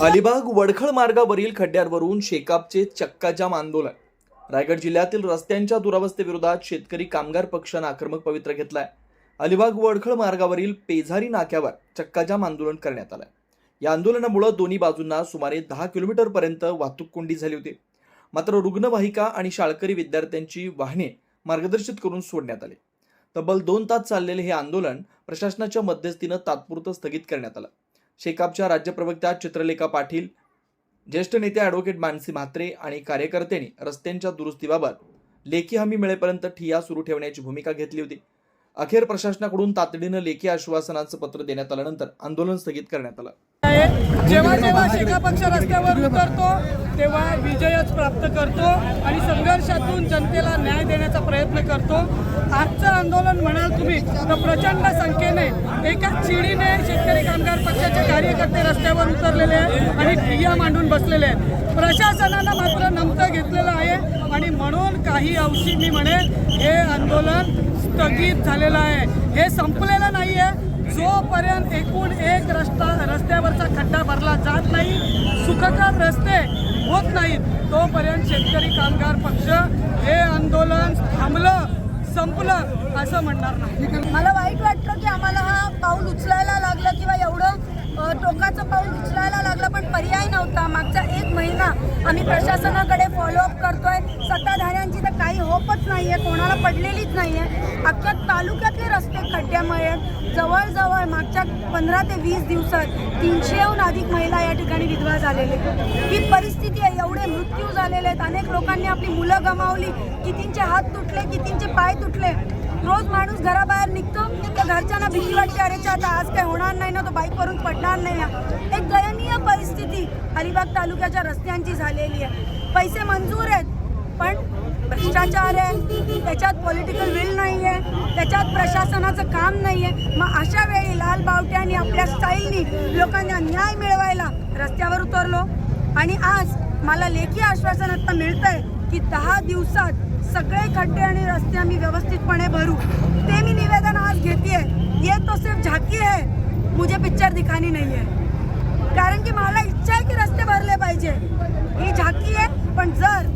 अलिबाग वडखळ मार्गावरील खड्ड्यांवरून शेकापचे चक्काजाम आंदोलन. रायगड जिल्ह्यातील रस्त्यांच्या दुरावस्थेविरोधात शेतकरी कामगार पक्षानं आक्रमक पवित्र घेतलाय. अलिबाग वडखळ मार्गावरील पेझारी नाक्यावर चक्काजाम आंदोलन करण्यात आलंय. या आंदोलनामुळे दोन्ही बाजूंना सुमारे दहा किलोमीटर पर्यंत वाहतूक कोंडी झाली होती. मात्र रुग्णवाहिका आणि शाळकरी विद्यार्थ्यांची वाहने मार्गदर्शित करून सोडण्यात आली. तब्बल दोन तास चाललेले हे आंदोलन प्रशासनाच्या मध्यस्थीनं तात्पुरतं स्थगित करण्यात आलं. शेकापच्या राज्य प्रवक्त्या चित्रलेखा पाटील ज्येष्ठ नेते ॲडव्होकेट मानसी म्हात्रे आणि कार्यकर्त्यांनी रस्त्यांच्या दुरुस्तीबाबत लेखी हमी मिळेपर्यंत ठिया सुरू ठेवण्याची भूमिका घेतली होती. अखेर प्रशासनाकडून तातडीनं लेखी आश्वासनाचं पत्र देण्यात आल्यानंतर आंदोलन स्थगित करण्यात आलं. जेव्हा जेव्हा शेका पक्ष रस्त्यावर उतरतो तेव्हा विजयच प्राप्त करतो आणि संघर्षातून जनतेला न्याय देण्याचा करतो. आजचं आंदोलन म्हणाल तुम्ही तर प्रचंड संख्येने एका चिडीने शेतकरी कामगार पक्षाचे कार्यकर्ते रस्त्यावर उतरलेले आहेत आणि ठिय्या मांडून बसलेले आहेत. प्रशासनानं मात्र नमतं घेतलेलं आहे आणि म्हणून काही अंशी मी म्हणेन हे आंदोलन स्थगित झालेलं आहे. हे संपलेलं नाही आहे जोपर्यंत एकूण एक रस्ता रस्त्यावरचा खड्डा भरला जात नाही सुखकर रस्ते होत नाहीत तोपर्यंत शेतकरी कामगार पक्ष हे आंदोलन थांबलं संपलं असं म्हणणार नाही. मला वाईट वाटतं की आम्हाला हा पाऊल उचलायला लागलं किंवा एवढं टोकाचं पाऊल उचलायला लागलं पण पर्याय नव्हता. मागचा एक महिना आम्ही प्रशासनाकडे फॉलोअप करतो. स्कोपच नाही आहे कोणाला पडलेलीच नाही आहे अख्ख्या तालुक्यातले रस्ते खड्ड्यामुळे आहेत. जवळजवळ मागच्या पंधरा ते वीस दिवसात तीनशेहून अधिक महिला या ठिकाणी विधवा झालेले ही परिस्थिती आहे. एवढे मृत्यू झालेले आहेत. अनेक लोकांनी आपली मुलं गमावली. कितींचे हात तुटले कितींचे पाय तुटले. रोज माणूस घराबाहेर निघतो. तर घरच्यांना भीती वाटते अरे आता आज काय होणार नाही ना? तो बाईकवरून पडणार नाही ना? एक दयनीय परिस्थिती अलिबाग तालुक्याच्या रस्त्यांची झालेली आहे. पैसे मंजूर आहेत पण भ्रष्टाचार आहे त्याच्यात पॉलिटिकल विल नाही आहे त्याच्यात प्रशासनाचं काम नाही आहे मग अशा वेळी लाल बावट्यानी आपल्या स्टाईलनी लोकांना न्याय मिळवायला रस्त्यावर उतरलो. आणि आज मला लेखी आश्वासन आता मिळतंय की दहा दिवसात सगळे खड्डे आणि रस्ते आम्ही व्यवस्थितपणे भरू. ते मी निवेदन आज घेते ये तो सिर्फ झाकी है मुझे पिक्चर दिखानी नाही आहे कारण की मला इच्छा आहे की रस्ते भरले पाहिजे. ही झाकी आहे पण जर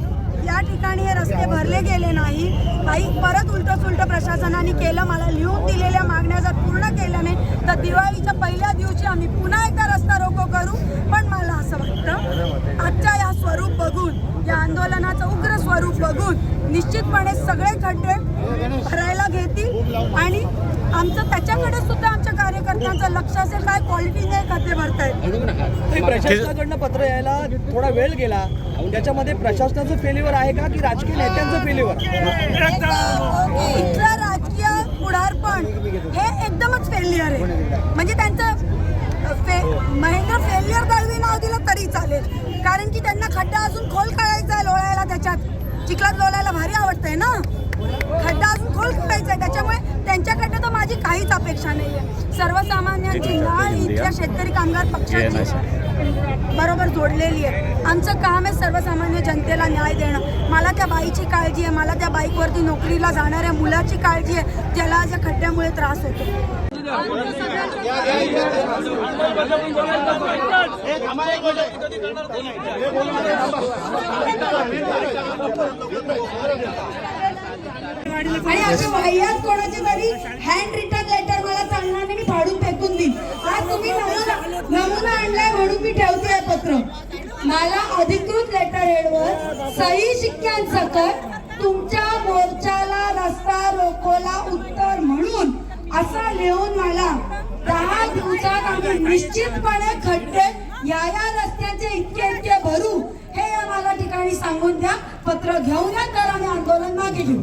या ठिकाणी हे रस्ते भरले गेले नाही. काही परत उलट प्रशासनाने केलं मला लिहून दिलेल्या मागण्या जर पूर्ण केल्या नाही तर दिवाळीच्या पहिल्या दिवशी आम्ही पुन्हा एकदा रस्ता रोको करू. पण मला असं वाटतं आजच्या या स्वरूप बघून या आंदोलनाचं उग्र स्वरूप बघून निश्चितपणे सगळे खड्डे भरायला घेतील आणि आमचं त्याच्याकडे सुद्धा आमच्या कार्यकर्त्यांचं लक्ष असेल काय क्वालिटीने खड्डे भरतायत. हे प्रशासनाकडनं पत्र यायला थोडा वेळ गेला. त्याच्यामध्ये प्रशासनाचं फेल्युअर आहे का की राजकीय नेत्यांचं फेल्युअर इथलं राजकीय पुढारपण हे एकदमच फेल्युअर आहे. म्हणजे त्यांचं फे महेंद्र फेल्युअर दळवी नाव दिलं तरी चालेल. कारण की त्यांना खड्डा अजून खोल काढायचा आहे लोळायला त्याच्यात. चिखलात लोळायला भारी आवडतंय ना? खड्डा अजून खोल काढायचा आहे. त्याच्यामुळे त्यांच्याकडनं तर माझी काहीच अपेक्षा नाही आहे सर्वसामान्यांची नाळ इथल्या शेतकरी कामगार पक्षाची बरोबर जोडलेली आहे. आमचं काम आहे सर्वसामान्य जनतेला न्याय देणं. मला त्या बाईची काळजी आहे. मला त्या बाईकवरती नोकरीला जाणाऱ्या मुलाची काळजी आहे. ज्याला या खड्ड्यामुळे त्रास होतो. आणि अशा कोणाचे तरी हँड रिटर्न लेटर मला चालणार नाही मी फाडून फेकून देईन. आज तुम्ही नमुना नमुना आणलाय म्हणून मी ठेवते हे पत्र. मला अधिकृत लेटर हेडवर सही शिक्क्यांसकट तुमच्या मोर्चाला रस्ता रोकोला उत्तर म्हणून असं लिहून मला दहा दिवसात आम्ही निश्चितपणे खड्डे या या रस्त्याचे इतके इतके भरू हे आम्हाला ठिकाणी सांगून द्या. पत्र घेऊन या तर आम्ही आंदोलन मागे घेऊ.